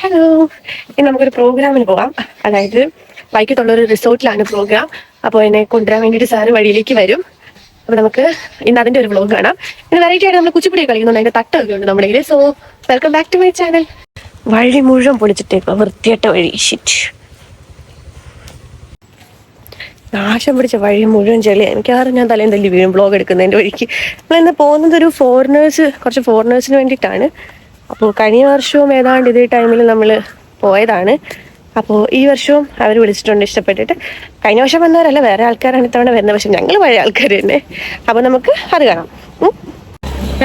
Hello ഇനി നമുക്കൊരു പ്രോഗ്രാമിന് പോവാം. അതായത് വൈകിട്ടുള്ള ഒരു റിസോർട്ടിലാണ് പ്രോഗ്രാം. അപ്പോൾ എന്നെ കൊണ്ടുവരാൻ വേണ്ടിയിട്ട് സാറ് വഴിയിലേക്ക് വരും. അപ്പോൾ നമുക്ക് ഇന്ന് അതിന്റെ ഒരു വ്ലോഗ് കാണാം. ഇന്ന് വെറൈറ്റി ആയിട്ട് നമ്മൾ കുച്ചിപ്പുടി കളിക്കുന്നുണ്ട്. അതിന്റെ തട്ടൊക്കെ ഉണ്ട് നമ്മുടെ കയ്യിൽ so welcome back to my channel വഴി മുഴുവൻ പൊളിച്ചിട്ടേക്കോ വൃത്തിയട്ട വഴി. ഷിറ്റ് നാശം പിടിച്ച വഴി മുഴുവൻ എനിക്ക് മിക്കവാറും ഞാൻ തലേം തല്ലി വീഴും ബ്ലോഗ് എടുക്കുന്നതിന്റെ വഴിക്ക്. നമ്മളിന്ന് പോകുന്നത് ഒരു ഫോറിനേഴ്സ് കുറച്ച് ഫോറിനേഴ്സിന് വേണ്ടിയിട്ടാണ്. അപ്പോൾ കഴിഞ്ഞ വർഷവും ഏതാണ്ട് ഇതേ ടൈമിൽ നമ്മൾ പോയതാണ്. അപ്പോൾ ഈ വർഷവും അവർ വിളിച്ചിട്ടുണ്ട് ഇഷ്ടപ്പെട്ടിട്ട്. കഴിഞ്ഞ വർഷം വന്നവരല്ല വേറെ ആൾക്കാരാണ് ഇത്തവണ വരുന്നത്. പക്ഷെ ഞങ്ങൾ പഴയ ആൾക്കാർ തന്നെ. അപ്പോൾ നമുക്ക് അത് കാണാം.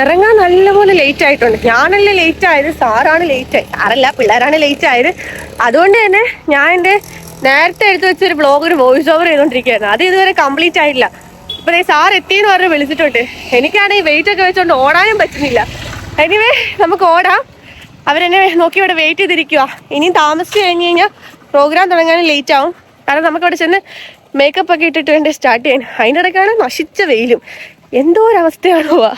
ഇറങ്ങാൻ നല്ലപോലെ ലേറ്റ് ആയിട്ടുണ്ട്. ഞാനല്ലേ ലേറ്റ് ആയത്? സാറാണ് ലേറ്റ് ആയി. സാറല്ല പിള്ളേരാണ് ലേറ്റ് ആയത്. അതുകൊണ്ട് തന്നെ ഞാൻ എന്റെ നേരത്തെ എടുത്തു വെച്ചൊരു ബ്ലോഗ് ഒരു വോയിസ് ഓവർ ചെയ്തുകൊണ്ടിരിക്കുകയായിരുന്നു അത് ഇതുവരെ കംപ്ലീറ്റ് ആയിട്ടില്ല. ഇപ്പൊ സാർ എത്തിയെന്ന് പറഞ്ഞ് വിളിച്ചിട്ടുണ്ട്. എനിക്കാണെങ്കിൽ വെയിറ്റ് ഒക്കെ വെച്ചുകൊണ്ട് ഓടാനും പറ്റുന്നില്ല. എനിവേ നമുക്ക് ഓടാം. അവരെന്നെ നോക്കി ഇവിടെ വെയിറ്റ് ചെയ്തിരിക്കുക ഇനിയും താമസിച്ച് കഴിഞ്ഞ് കഴിഞ്ഞാൽ പ്രോഗ്രാം തുടങ്ങാനും ലേറ്റ് ആവും. കാരണം നമുക്ക് അവിടെ ചെന്ന് മേക്കപ്പ് ഒക്കെ ഇട്ടിട്ട് വേണ്ടി സ്റ്റാർട്ട് ചെയ്യാൻ. അതിന്റെ ഇടയ്ക്കാണ് നശിച്ച വെയിലും. എന്തോ ഒരവസ്ഥയാണോ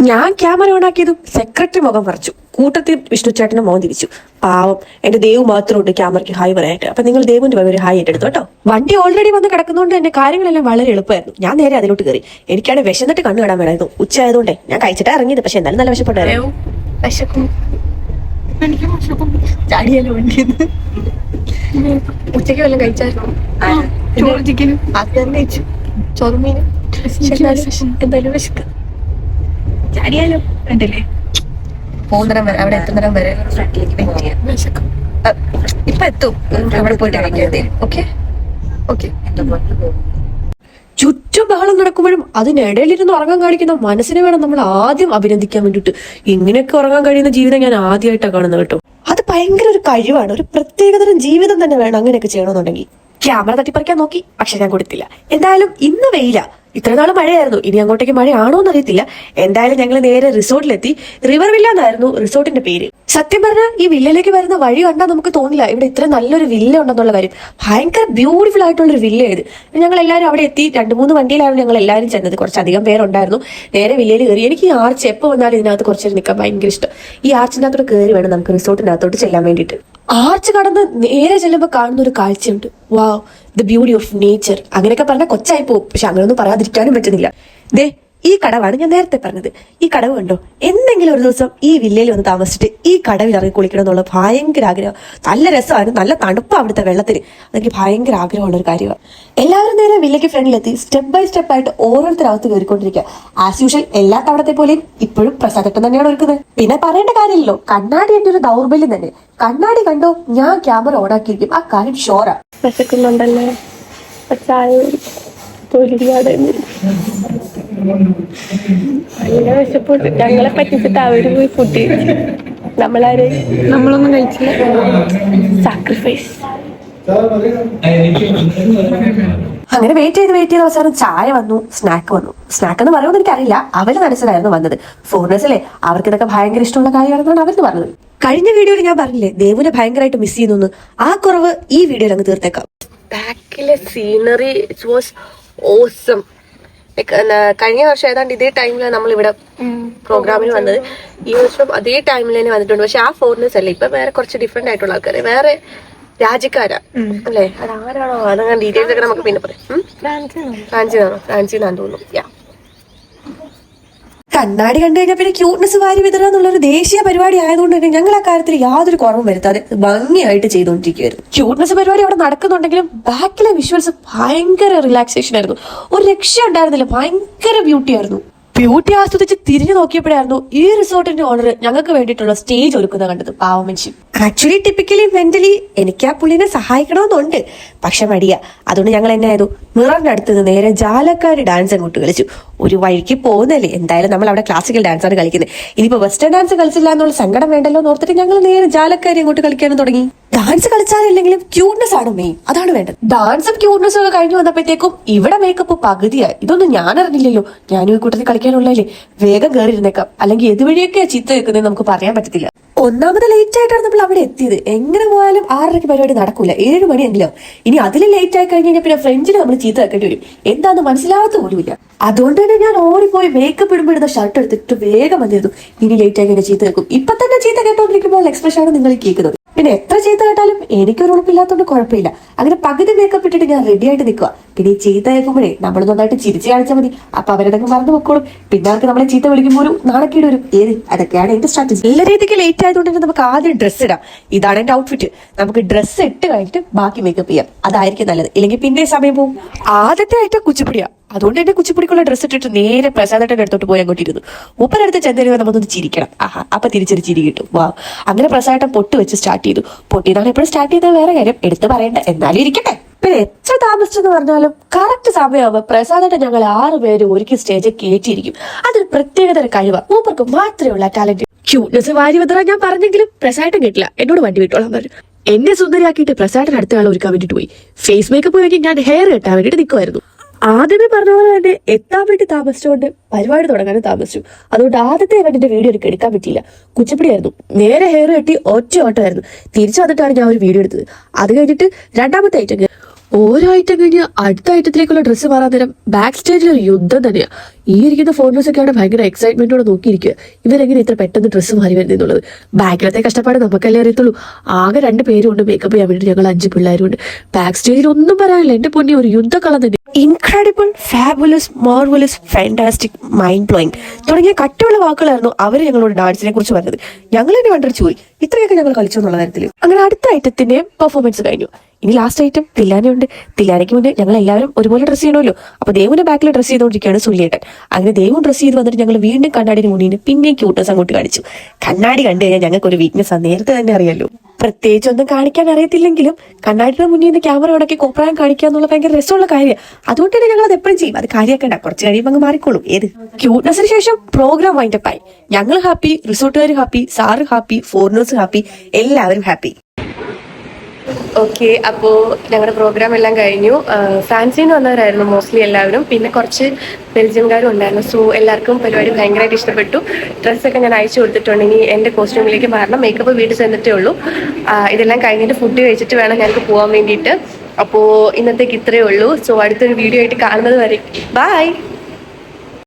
ഞാൻ ക്യാമറ ഓണാക്കിയതും സെക്രട്ടറി മുഖം പറിച്ചു കൂട്ടത്തിൽ വിഷ്ണു ചേട്ടന് മോൻ തിരിച്ചു. പാവം എന്റെ ദേവ് മാത്രമുണ്ട് ക്യാമറയ്ക്ക് ഹായ് പറയാനായിട്ട്. അപ്പൊ നിങ്ങൾ ദേവിന്റെ പകരം ഒരു ഹായ് ഏറ്റെടുത്തു കേട്ടോ. വണ്ടി ഓൾറെഡി വന്ന് കിടക്കുന്നതുകൊണ്ട് എന്റെ കാര്യങ്ങളെല്ലാം വളരെ എളുപ്പമായിരുന്നു. ഞാൻ നേരെ അതിലോട്ട് കയറി. എനിക്കാണ് വിശന്നിട്ട് കണ്ണു കാണാൻ വേണമായിരുന്നു ഉച്ച ആയതുകൊണ്ടേ ഞാൻ കഴിച്ചിട്ടാ ഇറങ്ങിയത്. പക്ഷെ എന്നാലും നല്ല വിശപ്പെട്ടായിരുന്നു ഉച്ചയ്ക്ക് വല്ലതും കഴിച്ചായിരുന്നു? ചോറ് ചിക്കനും അത് തന്നെ കഴിച്ചു. ചോറുമീന് എന്തായാലും വിശക്ക്. ചാടിയാലോ? ഉണ്ടല്ലേ പോകുന്നിടം വരെ അവിടെ എത്തുന്നിടം വരെ വെയിറ്റ് ഇപ്പൊ എത്തും. അവിടെ പോയിട്ട് കഴിക്കാം ഓക്കെ ഓക്കെ ചുറ്റും ബഹളം നടക്കുമ്പോഴും അതിനിടയിലിരുന്ന് ഉറങ്ങാൻ കാണിക്കുന്ന മനസ്സിനെ വേണം നമ്മൾ ആദ്യം അഭിനന്ദിക്കാൻ വേണ്ടിയിട്ട്. ഇങ്ങനെയൊക്കെ ഉറങ്ങാൻ കഴിയുന്ന ജീവിതം ഞാൻ ആദ്യമായിട്ടാണ് കാണുന്നത് കേട്ടോ. അത് ഭയങ്കര ഒരു കഴിവാണ്. ഒരു പ്രത്യേകതരം ജീവിതം തന്നെ വേണം അങ്ങനെയൊക്കെ ചെയ്യണമെന്നുണ്ടെങ്കിൽ. ക്യാമറ തട്ടിപ്പറിക്കാൻ നോക്കി. പക്ഷെ ഞാൻ കൊടുത്തില്ല. എന്തായാലും ഇന്ന് വെയില. ഇത്ര നാൾ മഴയായിരുന്നു. ഇനി അങ്ങോട്ടേക്ക് മഴയാണോ എന്നറിയത്തില്ല എന്തായാലും ഞങ്ങൾ നേരെ റിസോർട്ടിലെത്തി. റിവർ വില്ല എന്നായിരുന്നു റിസോർട്ടിന്റെ പേര്. സത്യം പറഞ്ഞാൽ ഈ വില്ലയിലേക്ക് വരുന്ന വഴി കണ്ടാൽ നമുക്ക് തോന്നില്ല. ഇവിടെ ഇത്ര നല്ലൊരു വില്ല ഉണ്ടെന്നുള്ള കാര്യം. ഭയങ്കര ബ്യൂട്ടിഫുൾ ആയിട്ടുള്ള ഒരു ഇത് ഞങ്ങൾ എല്ലാവരും അവിടെ എത്തി രണ്ട് മൂന്ന് വണ്ടിയിലാണ് ഞങ്ങൾ എല്ലാവരും ചെന്നത്. കുറച്ചധികം പേരുണ്ടായിരുന്നു. നേരെ വില്ലയിൽ കയറി. എനിക്ക് ഈ ആർച്ച് എപ്പോൾ വന്നാലും ഇതിനകത്ത് കുറച്ച് നിൽക്കാൻ ഭയങ്കര ഇഷ്ടം. ഈ ആർച്ചിനകത്തോട്ട് കയറി വേണം നമുക്ക് റിസോർട്ടിനകത്തോട്ട് ചെല്ലാൻ വേണ്ടിയിട്ട്. ആർച്ച് കടന്ന് നേരെ ചെല്ലുമ്പോൾ കാണുന്ന ഒരു കാഴ്ചയുണ്ട്. Wow the beauty of nature അങ്ങനെയൊക്കെ പറഞ്ഞാൽ കൊച്ചായി പോകും. പക്ഷെ അങ്ങനെയൊന്നും പറയാതിരിക്കാനും പറ്റുന്നില്ല. ദേ ഈ കടവാണ് ഞാൻ നേരത്തെ പറഞ്ഞത്. ഈ കടവ് കണ്ടോ? എന്തെങ്കിലും ഒരു ദിവസം ഈ വില്ലയിൽ വന്ന് താമസിച്ചിട്ട് ഈ കടവിൽ ഇറങ്ങി കുളിക്കണം എന്നുള്ള ഭയങ്കര ആഗ്രഹം. നല്ല രസമാണ് നല്ല തണുപ്പ് അവിടുത്തെ വെള്ളത്തിന് അതെനിക്ക് ഭയങ്കര ആഗ്രഹമുള്ള ഒരു കാര്യമാണ് എല്ലാവരും നേരെ വില്ലയ്ക്ക് ഫ്രണ്ടിലെത്തി. സ്റ്റെപ്പ് ബൈ സ്റ്റെപ്പ് ആയിട്ട് ഓരോരുത്തരകത്ത് കയറിക്കൊണ്ടിരിക്കുക ആസ് യൂഷ്വൽ എല്ലാ തവണത്തെ പോലെയും ഇപ്പോഴും പ്രസാദട്ടം തന്നെയാണ് ഒരുക്കുന്നത്. പിന്നെ പറയേണ്ട കാര്യമില്ലല്ലോ. കണ്ണാടി എന്റെ ഒരു ദൗർബല്യം തന്നെ. കണ്ണാടി കണ്ടോ? ഞാൻ ക്യാമറ ഓണാക്കിയിരിക്കും ആ കാര്യം ഷോറാ വിശക്കുന്നുണ്ടല്ലേ. നല്ല വിശപ്പുണ്ട് ഞങ്ങളെ പറ്റിച്ചിട്ട് അവർ പോയി ഫുഡ് നമ്മളാര്? നമ്മളൊന്നും കഴിച്ചില്ല. സാക്രിഫൈസ് അങ്ങനെ വെയിറ്റ് ചെയ്ത് വെയിറ്റ് ചെയ്ത അവസാനം ചായ വന്നു സ്നാക്ക് വന്നു. സ്നാക്ക് എന്ന് പറയുമ്പോൾ എനിക്കറിയില്ല. അവർ മനസ്സിലായിരുന്നു വന്നത്. ഫോറിനേഴ്സ് അല്ലേ? അവർക്ക് ഇതൊക്കെ ഭയങ്കര ഇഷ്ടമുള്ള കാര്യമാണെന്നാണ് അവർക്ക് പറഞ്ഞത്. കഴിഞ്ഞ വീഡിയോയിൽ ഞാൻ പറഞ്ഞില്ലേ ദേവുനെ ഭയങ്കരമായിട്ട് മിസ് ചെയ്യുന്നു ആ കുറവ് ഈ വീഡിയോയിൽ അങ്ങ് തീർത്തേക്കാം. ബാക്കിലെ സീനറി ഇറ്റ് വാസ് ഓസം കഴിഞ്ഞ വർഷം ഏതാണ്ട് ഇതേ ടൈമിലാണ് നമ്മൾ ഇവിടെ പ്രോഗ്രാമിന് വന്നത്. ഈ വർഷം അതേ ടൈമിൽ തന്നെ വന്നിട്ടുണ്ട്. പക്ഷെ ആ ഫോറിനേഴ്സ് അല്ലേ ഇപ്പൊ വേറെ കുറച്ച് ഡിഫറെന്റ് ആയിട്ടുള്ള ആൾക്കാര്. വേറെ രാജ്യക്കാരാ. അല്ലേ? അതാരാണോ? ആരാണോ അതങ്ങനെ ഡീറ്റെയിൽസ് ഒക്കെ നമുക്ക് പിന്നെ പറയാം. ഫ്രാൻസിനാണോ ഫ്രാൻസിനാന്ന് തോന്നുന്നു. യാ കണ്ണാടി കണ്ടു കഴിഞ്ഞാൽ പിന്നെ ക്യൂട്ട്നെസ് വാരി വിതറുക എന്നുള്ള ഒരു ദേശീയ പരിപാടി ആയതുകൊണ്ട് തന്നെ ഞങ്ങൾ ആ കാര്യത്തിൽ യാതൊരു കുറവും വരുത്താതെ ഭംഗിയായിട്ട് ചെയ്തുകൊണ്ടിരിക്കുകയായിരുന്നു. ക്യൂട്ട്നെസ് പരിപാടി അവിടെ നടക്കുന്നുണ്ടെങ്കിലും ബാക്കിലെ വിഷ്വൽസ് ഭയങ്കര റിലാക്സേഷൻ ആയിരുന്നു. ഒരു രക്ഷ ഉണ്ടായിരുന്നില്ല. ഭയങ്കര ബ്യൂട്ടി ആയിരുന്നു. ബ്യൂട്ടി ആസ്വദിച്ച് തിരിഞ്ഞു നോക്കിയപ്പോഴായിരുന്നു ഈ റിസോർട്ടിന്റെ ഓണർ ഞങ്ങൾക്ക് വേണ്ടിയിട്ടുള്ള സ്റ്റേജ് ഒരുക്കുന്നത് കണ്ടത്. പാവമനുഷ്യൻ ആക്ച്വലി ടിപ്പിക്കലി മെന്റലി എനിക്ക് ആ പുള്ളിനെ സഹായിക്കണമെന്നുണ്ട്. പക്ഷെ മടിയ. അതുകൊണ്ട് ഞങ്ങൾ എന്നെ ആയിരുന്നു മിററിന്റെ അടുത്ത് നിന്ന് നേരെ ജാലക്കാരി ഡാൻസ് അങ്ങോട്ട് കളിച്ചു. ഒരു വഴിക്ക് പോകുന്നല്ലേ? എന്തായാലും നമ്മൾ അവിടെ ക്ലാസിക്കൽ ഡാൻസ് ആണ് കളിക്കുന്നത്. ഇനിയിപ്പോ വെസ്റ്റേൺ ഡാൻസ് കളിച്ചില്ല എന്നുള്ള സങ്കടം വേണ്ടല്ലോ എന്ന് ഓർത്തിട്ട് ഞങ്ങൾ നേരെ ജാലക്കാരി അങ്ങോട്ട് കളിക്കാനും തുടങ്ങി. ഡാൻസ് കളിച്ചാലില്ലെങ്കിലും ക്യൂട്ട്നെസ് ആണ് മെയിൻ അതാണ് വേണ്ടത്. ഡാൻസും ക്യൂട്ട്നെസ്സും ഒക്കെ കഴിഞ്ഞു വന്നപ്പോഴത്തേക്കും ഇവിടെ മേക്കപ്പ് പകുതിയായി. ഇതൊന്നും ഞാൻ അറിഞ്ഞില്ലല്ലോ. ഞാനും ഈ കൂട്ടത്തിൽ കളിക്കാനുള്ളതല്ലേ. വേഗം കയറി ഇരുന്നേക്കാം അല്ലെങ്കിൽ ഏതുവഴിയൊക്കെയാ ചീത്ത വെക്കുന്നത് നമുക്ക് പറയാൻ പറ്റത്തില്ല. ഒന്നാമത് ലേറ്റ് ആയിട്ടാണ് നമ്മൾ അവിടെ എത്തിയത്. എങ്ങനെ പോയാലും ആറരയ്ക്ക് പരിപാടി നടക്കൂല. ഏഴ് മണിയെങ്കിലും. ഇനി അതിൽ ലേറ്റ് ആയി കഴിഞ്ഞ് കഴിഞ്ഞാൽ പിന്നെ ഫ്രഞ്ചിൽ നമ്മൾ ചീത്ത വെക്കേണ്ടി വരും. എന്താന്ന് മനസ്സിലാവാത്ത പോലുമില്ല. അതുകൊണ്ട് തന്നെ ഞാൻ ഓടിപ്പോയി മേക്കപ്പ് ഇടുമ്പോൾ ഇടുന്ന ഷർട്ട് എടുത്തിട്ട് വേഗം വന്നിരുന്നു ഇനി ലേറ്റ് ആയി കഴിഞ്ഞാൽ ചീത്ത വെക്കും. ഇപ്പൊ തന്നെ ചീത്ത കേട്ടോണ്ടിരിക്കുമ്പോൾ എക്സ്പ്രഷൻ ആണ് നിങ്ങൾ കേൾക്കുന്നത്. പിന്നെ എത്ര ചീത്ത കേട്ടാലും എനിക്കൊരു ഉറപ്പില്ലാത്തതുകൊണ്ട് കുഴപ്പമില്ല. അങ്ങനെ പകുതി മേക്കപ്പ് ഇട്ടിട്ട് ഞാൻ റെഡി ആയിട്ട് നിൽക്കുക പിന്നെ ഈ ചീത്ത കേൾക്കുമ്പോഴേ നമ്മൾ നന്നായിട്ട് ചിരിച്ചു കാണിച്ചാൽ മതി. അപ്പൊ അവരതൊക്കെ മറന്നു പൊക്കോളും. പിന്നെ അവർക്ക് നമ്മളെ ചീത്ത വിളിക്കുമ്പോൾ ഒരു നാണക്കേട് വരും. ഏത്? അതൊക്കെയാണ് എന്റെ സ്ട്രാറ്റജി എല്ലാ രീതിക്ക് ലേറ്റ് ആയതുകൊണ്ട് തന്നെ നമുക്ക് ആദ്യം ഡ്രസ്സ് ഇടാം. ഇതാണ് എന്റെ ഔട്ട്ഫിറ്റ് നമുക്ക് ഡ്രസ്സ് ഇട്ട് കഴിഞ്ഞിട്ട് ബാക്കി മേക്കപ്പ് ചെയ്യാം. അതായിരിക്കും നല്ലത്. ഇല്ലെങ്കിൽ പിന്നെ സമയം പോകും. ആദ്യത്തെ ആയിട്ട് കുച്ചിപ്പിടിയാ. അതുകൊണ്ട് എന്റെ കുച്ചിപ്പുടിക്കുള്ള ഡ്രസ്സ് ഇട്ടിട്ട് നേരെ പ്രസാദേട്ടന്റെ അടുത്തോട്ട് പോയി അങ്ങോട്ട് ഇരുന്നു. മൂപ്പരടുത്ത് ചെന്നേരുമ്പോൾ നമ്മൊന്ന് ചിരിക്കണം. ആഹാ അപ്പൊ തിരിച്ചൊരു ചിരി കിട്ടും. വാ. അങ്ങനെ പ്രസാദേട്ടൻ പൊട്ട് വെച്ച് സ്റ്റാർട്ട് ചെയ്തു. പൊട്ടിയതാണ് എപ്പോഴും സ്റ്റാർട്ട് ചെയ്തത് വേറെ കാര്യം. എടുത്ത് പറയണ്ട. എന്നാലും ഇരിക്കട്ടെ. പിന്നെ എത്ര താമസിച്ചെന്ന് പറഞ്ഞാലും കറക്റ്റ് സമയമാകുമ്പോൾ പ്രസാദട്ടൻ ഞങ്ങൾ ആറ് പേര് ഒരുക്കി സ്റ്റേജിൽ കയറ്റിയിരിക്കും അതൊരു പ്രത്യേകതര കഴിവ്. മൂപ്പർക്ക് മാത്രമേ ഉള്ള ടാലന്റ് ക്യൂട്ട്നെസ് വാരി വതറ ഞാൻ പറഞ്ഞെങ്കിലും പ്രസാദേട്ടൻ കേട്ടില്ല. എന്നോട് വണ്ടി വിട്ടോളാൻ പറഞ്ഞു. എന്നെ സുന്ദരിയാക്കിയിട്ട് പ്രസാദൻ അടുത്ത ആൾ ഒരുക്കാൻ വേണ്ടിട്ട് പോയി. ഫേസ് മേക്കപ്പ് കഴിഞ്ഞ് ഞാൻ ഹെയർ കെട്ടാൻ വേണ്ടിട്ട് നിൽക്കുമായിരുന്നു ആദ്യമേ പറഞ്ഞ പോലെ തന്നെ എത്താൻ വേണ്ടി താമസിച്ചുകൊണ്ട് പരിപാടി തുടങ്ങാനും താമസിച്ചു. അതുകൊണ്ട് ആദ്യത്തെ ഇവന്റിന്റെ വീഡിയോ എനിക്ക് എടുക്കാൻ പറ്റിയില്ല. കുച്ചിപ്പിടിയായിരുന്നു നേരെ ഹെയർ കെട്ടി ഒറ്റ ഓട്ടമായിരുന്നു തിരിച്ചു വന്നിട്ടാണ് ഞാൻ ഒരു വീഡിയോ എടുത്തത്. അത് കഴിഞ്ഞിട്ട് രണ്ടാമത്തെ ഐറ്റം ഓരോ ഐറ്റം കഴിഞ്ഞ് അടുത്ത ഐറ്റത്തിലേക്കുള്ള ഡ്രസ്സ് മാറാൻ നേരം ബാക്ക് സ്റ്റേജിൽ ഒരു യുദ്ധം തന്നെയാ. ഈ ഇരിക്കുന്ന ഫോട്ടോസ് ആണ് ഭയങ്കര എക്സൈറ്റ്മെന്റോടെ നോക്കിയിരിക്കുക ഇവരെങ്ങനെ ഇത്ര പെട്ടെന്ന് ഡ്രസ്സ് മാറി വരുന്നത് എന്നുള്ളത്? ബാക്കിലത്തെ കഷ്ടപ്പാട് നമുക്കല്ലേ അറിയത്തുള്ളൂ. ആകെ രണ്ട് പേരുണ്ട് മേക്കപ്പ് ചെയ്യാൻ വേണ്ടി ഞങ്ങൾ അഞ്ച് പിള്ളേരുണ്ട്. ബാക്ക് സ്റ്റേജിൽ ഒന്നും പറയാനില്ല. എന്റെ പൊന്നി ഒരു യുദ്ധക്കളം തന്നെ. Incredible fabulous marvellous fantastic mind blowing തുടങ്ങിയ കട്ടിയുള്ള വാക്കുകളായിരുന്നു അവർ ഞങ്ങളോട് ഡാൻസിനെ കുറിച്ച് പറഞ്ഞത്. ഞങ്ങൾ തന്നെ കണ്ടൊരു ചോദി ഇത്രയൊക്കെ ഞങ്ങൾ കളിച്ചു എന്നുള്ള കാര്യത്തിൽ അങ്ങനെ അടുത്ത ഐറ്റത്തിന്റെ പെർഫോമൻസ് കഴിഞ്ഞു. ഇനി ലാസ്റ്റ് ഐറ്റം തില്ലാനയുണ്ട്. തില്ലാനയ്ക്ക് മുന്നേ ഞങ്ങൾ എല്ലാവരും ഒരുപോലെ ഡ്രസ്സ് ചെയ്യണമല്ലോ. അപ്പൊ ദേവിന്റെ ബാക്കിൽ ഡ്രസ്സ് ചെയ്തുകൊണ്ടിരിക്കുകയാണ് സുല്യേട്ടൻ അങ്ങനെ ദൈവം ഡ്രസ്സ് ചെയ്ത് വന്നിട്ട് ഞങ്ങൾ വീണ്ടും കണ്ണാടിന് മുന്നിൽ പിന്നെയും ക്യൂട്ടസ് അങ്ങോട്ട് കാണിച്ചു. കണ്ണാടി കണ്ടു കഴിഞ്ഞാൽ ഞങ്ങൾക്ക് ഒരു വീക്ക്നെസ് ആ നേരത്തെ തന്നെ അറിയാലോ. പ്രത്യേകിച്ച് ഒന്നും കാണിക്കാൻ അറിയത്തില്ലെങ്കിലും കണ്ണാടിയുടെ മുന്നിൽ നിന്ന് ക്യാമറ ഉടക്കി കോപ്രായം കാണിക്കുക എന്നുള്ള ഭയങ്കര രസമുള്ള കാര്യമാണ് അതുകൊണ്ട് തന്നെ ഞങ്ങൾ അത് എപ്പോഴും ചെയ്യും. അത് കാര്യമാക്കണ്ട കുറച്ച് കഴിയുമ്പോൾ അങ്ങ് മാറിക്കോളും. ഏത്? ക്യൂട്ട്നെസ്സിന് ശേഷം പ്രോഗ്രാം വൈൻഡപ്പായി ഞങ്ങൾ happy റിസോർട്ടുകാർ happy sir happy foreigners happy എല്ലാവരും ഹാപ്പി ഓക്കെ അപ്പോൾ ഞങ്ങളുടെ പ്രോഗ്രാം എല്ലാം കഴിഞ്ഞു. ഫാൻസിന്ന് വന്നവരായിരുന്നു മോസ്റ്റ്ലി എല്ലാവരും. പിന്നെ കുറച്ച് ബെൽജിയംകാരും ഉണ്ടായിരുന്നു. സോ എല്ലാവർക്കും പരിപാടി ഭയങ്കരമായിട്ട് ഇഷ്ടപ്പെട്ടു. ഡ്രസ്സൊക്കെ ഞാൻ അയച്ചു കൊടുത്തിട്ടുണ്ട്. ഇനി എന്റെ കോസ്റ്റ്യൂമിലേക്ക് മാറണം. മേക്കപ്പ് വീട്ടിൽ ചെന്നിട്ടേ ഉള്ളൂ. ഇതെല്ലാം കഴിഞ്ഞിട്ട് ഫുഡ് കഴിച്ചിട്ട് വേണം ഞങ്ങൾക്ക് പോകാൻ വേണ്ടിയിട്ട്. അപ്പോൾ ഇന്നത്തേക്ക് ഇത്രയേ ഉള്ളൂ. സോ അടുത്തൊരു വീഡിയോ ആയിട്ട് കാണുന്നത് വരെ. ബൈ